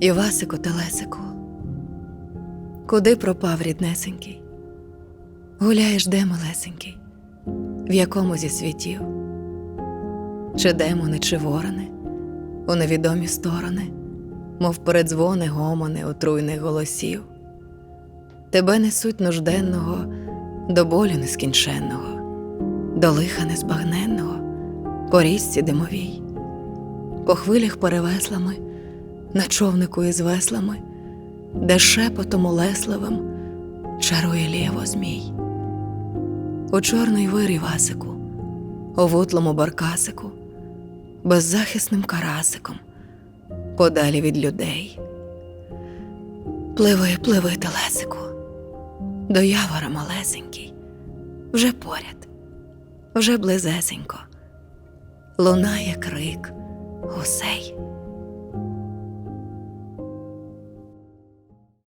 Івасику Телесику, куди пропав ріднесенький? Гуляєш де малесенький, в якому зі світів? Чи демони, чи ворони, у невідомі сторони, мов передзвони гомони отруйних голосів. Тебе несуть нужденного до болю нескінченного, до лиха незбагненного, по річці димовій, по хвилях перевеслами, на човнику із веслами, де шепотом улесливим чарує лєво змій. У чорний вирі Васику, у вутлому баркасику, беззахисним карасиком, подалі від людей. Пливи, пливи, телесику, до явора малесенький, вже поряд, вже близесенько, лунає крик гусей.